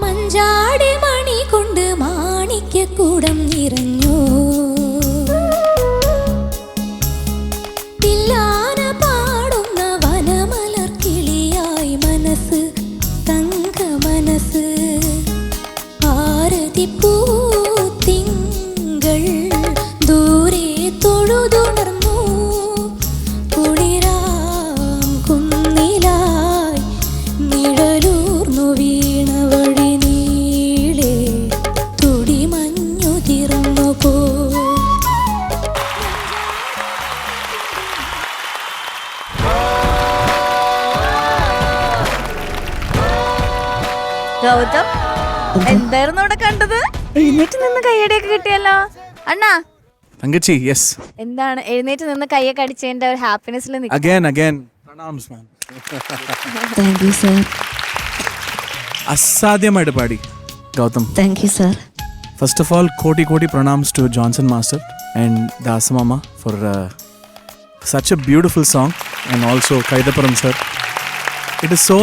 മഞ്ചാടി മണി കൊണ്ട് മാണിക്യക്കൂടം നിറഞ്ഞു. മനസ്സ് തങ്ക മനസ്സ്. തിറന്നു ഗൗതം എന്തായിരുന്നു അവിടെ കണ്ടത്? എഴുന്നേറ്റ് നിന്ന് കൈയടിയൊക്കെ കിട്ടിയല്ലോ. അണ്ണാ. തങ്കച്ചി യെസ് എന്താണ്? എഴുന്നേറ്റ് നിന്ന് കൈയൊക്കെ അടിച്ചതിന്റെ ഒരു ഹാപ്പിനെസ്സിൽ അഗൈൻ അഗൈൻ അസാധ്യമായിട്ട് പാടി. Gautham. Thank you sir first of all കോടി കോടി പ്രണാംസ് to Johnson master and ദാസമാമ for such a beautiful song and also Kaidapuram sir. It is so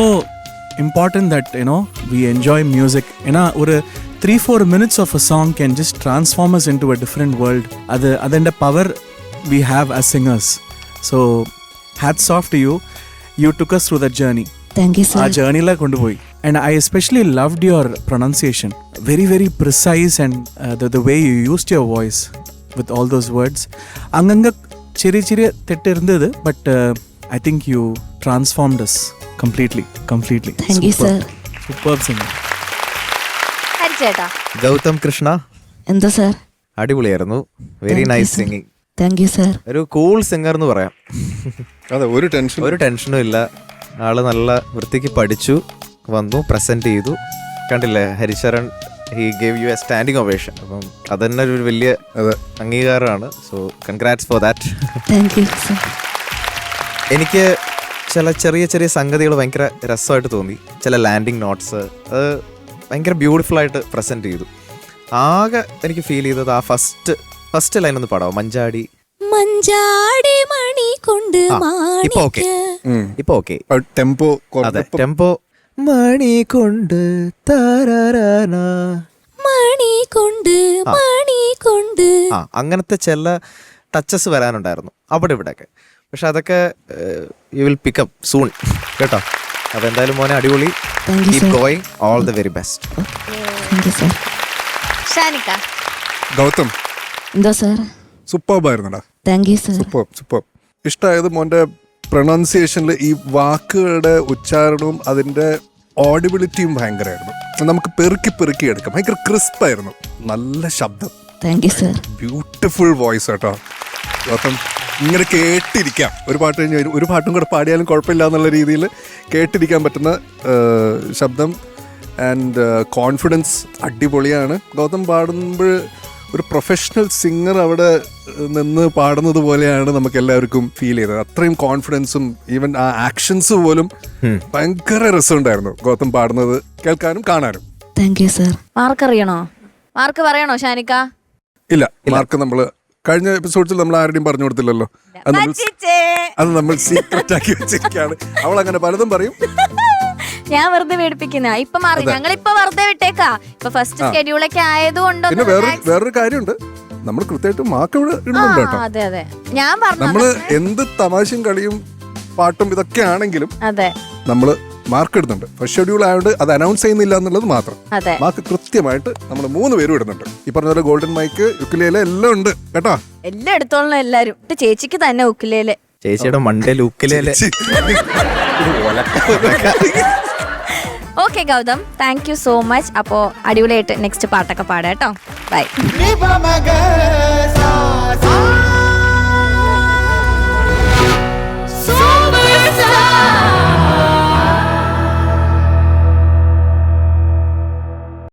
important that you know we enjoy music. ஏன்னா ஒரு three four minutes of a song can just transform us into a different world. அது അതിൻ്റെ power we have as singers. So hats off to you. You took us through that journey. Thank you ആ sir ജേർണിയിലെ കൊണ്ടുപോയി And I especially loved your pronunciation very very precise and the way you use your used with all those words അങ്ങനെ ചെറിയ ചെറിയ തെറ്റിരുന്നത് but I think you transform does completely completely Gautham Krishna. എന്താ sir അടിപൊളിയായിരുന്നു. Very nice singing thank you sir ഒരു cool singer എന്ന് പറയാം. അതെ ഒരു ടെൻഷൻ ഒരു ടെൻഷനും ഇല്ല. ആൾ നല്ല വൃത്തിക്ക് പഠിച്ചു. വന്നു പ്രസന്റ് ചെയ്തു. കണ്ടില്ലേ Harisharan he gave you a standing ovation അപ്പം അത് തന്നെ ഒരു വലിയ അംഗീകാരമാണ്. So congrats for that thank you sir എനിക്ക് ചില ചെറിയ ചെറിയ സംഗതികൾ ഭയങ്കര രസമായിട്ട് തോന്നി. ചില ലാൻഡിങ് നോട്ട്സ് അത് ഭയങ്കര ബ്യൂട്ടിഫുൾ ആയിട്ട് പ്രസന്റ് ചെയ്തു. ആകെ എനിക്ക് ഫീൽ ചെയ്തത് ആ ഫസ്റ്റ് ഫസ്റ്റ് ലൈൻ ഒന്ന് പാടാവോ? മഞ്ചാടി. മഞ്ചാടി മണി കൊണ്ട് ഇപ്പൊ ഓക്കെ ഇപ്പൊ ഓക്കെ ടെമ്പോ അതെ ടെമ്പോ മണി കൊണ്ട് താരാരാന. മണി കൊണ്ട് മണി കൊണ്ട്. ആ അങ്ങനത്തെ ചില ടച്ചസ് വരാനുണ്ടായിരുന്നു അവിടെ ഇവിടെയൊക്കെ. പക്ഷെ അതൊക്കെ യു വിൽ പിക്കപ്പ് സൂൺ കേട്ടോ? അതെന്തായാലും മോനെ അടിപൊളി. Keep going all the very best Shanika. Gautham. എന്താ sir സൂപ്പർബായിരുന്നടാ thank you sir super super ഇഷ്ടമായത് മോന്റെ പ്രൊണൗൺസിയേഷനിൽ ഈ വാക്കുകളുടെ ഉച്ചാരണവും അതിന്റെ ഓഡിബിലിറ്റിയും ഭയങ്കരമായിരുന്നു നമുക്ക് പെറുക്കി പെറുക്കി എടുക്കാം. ഭയങ്കര ക്രിസ്പ് ആയിരുന്നു നല്ല ശബ്ദം. Thank you sir beautiful voice കേട്ടോ. അപ്പം ഇങ്ങനെ കേട്ടിരിക്കാം. ഒരു പാട്ട് കഴിഞ്ഞ് ഒരു- ഒരു പാട്ടും കൂടെ പാടിയാലും കുഴപ്പമില്ല എന്നുള്ള രീതിയിൽ കേട്ടിരിക്കാൻ പറ്റുന്ന ശബ്ദം. ആൻഡ് കോൺഫിഡൻസ് അടിപൊളിയാണ്. ഗൗതം പാടുമ്പോൾ ഒരു പ്രൊഫഷണൽ സിംഗർ അവിടെ നിന്ന് പാടുന്നത് പോലെയാണ് നമുക്ക് എല്ലാവർക്കും ഫീൽ ചെയ്തത്. അത്രയും കോൺഫിഡൻസും ഈവൻ ആ ആക്ഷൻസ് പോലും ഭയങ്കര രസമുണ്ടായിരുന്നു ഗൗതം പാടുന്നത് കേൾക്കാനും കാണാനും. താങ്ക് യു സർ മാർക്ക് അറിയണോ മാർക്ക് പറയണോ ഷാനിക്ക? ഇല്ല മാർക്ക് നമ്മൾ കഴിഞ്ഞ എപ്പിസോഡ്സിൽ നമ്മൾ ആരുടെയും പറഞ്ഞു കൊടുത്തില്ലല്ലോ. അത് നമ്മൾ സീക്രട്ടാക്കി ആക്കി വെച്ചിരിക്കുകയാണ്. അവൾ അങ്ങനെ പലതും പറയും. ഞാൻ വെറുതെ പേടിപ്പിക്കുന്ന ഇപ്പൊ മാറി. ഞങ്ങൾ ഇപ്പൊ വെറുതെ വിട്ടേക്കാ. ഇപ്പൊ ഫസ്റ്റ് ഷെഡ്യൂളൊക്കെ ആയതുകൊണ്ട് പിന്നെ വേറൊരു വേറൊരു കാര്യമുണ്ട്. നമ്മൾ കൃത്യമായിട്ട് മാർക്ക് ഇവിടെ ഇടുന്നുണ്ട് കേട്ടോ. അതെ അതെ. ഞാൻ പറഞ്ഞു നമ്മൾ എന്ത് തമാശയും കളിയും പാട്ടും ഇതൊക്കെ ആണെങ്കിലും അതെ. നമ്മൾ മാർക്ക് ഇടുന്നുണ്ട്. ഫസ്റ്റ് ഷെഡ്യൂൾ ആയതുകൊണ്ട് അത് അനൗൺസ് ചെയ്യുന്നില്ല എന്നുള്ളത് മാത്രം. അതെ. മാർക്ക് കൃത്യമായിട്ട് നമ്മൾ മൂന്ന് പേരും ഇടുന്നുണ്ട്. ഈ പറഞ്ഞ പോലെ ഗോൾഡൻ മൈക്ക് യുക്കിലേല എല്ലാം ഉണ്ട്. കേട്ടോ? എല്ലാം എടുത്തോളണം എല്ലാരും. ചേച്ചിക്ക് തന്നെ ഉക്കിലേൽ ചേച്ചിയുടെ മണ്ടേ ലുക്കിലല്ലേ okay Gautham. Thank you so much അപ്പോ അടിപൊളിയായിട്ട് നെക്സ്റ്റ് പാട്ടൊക്കെ പാടാം കേട്ടോ. ബൈ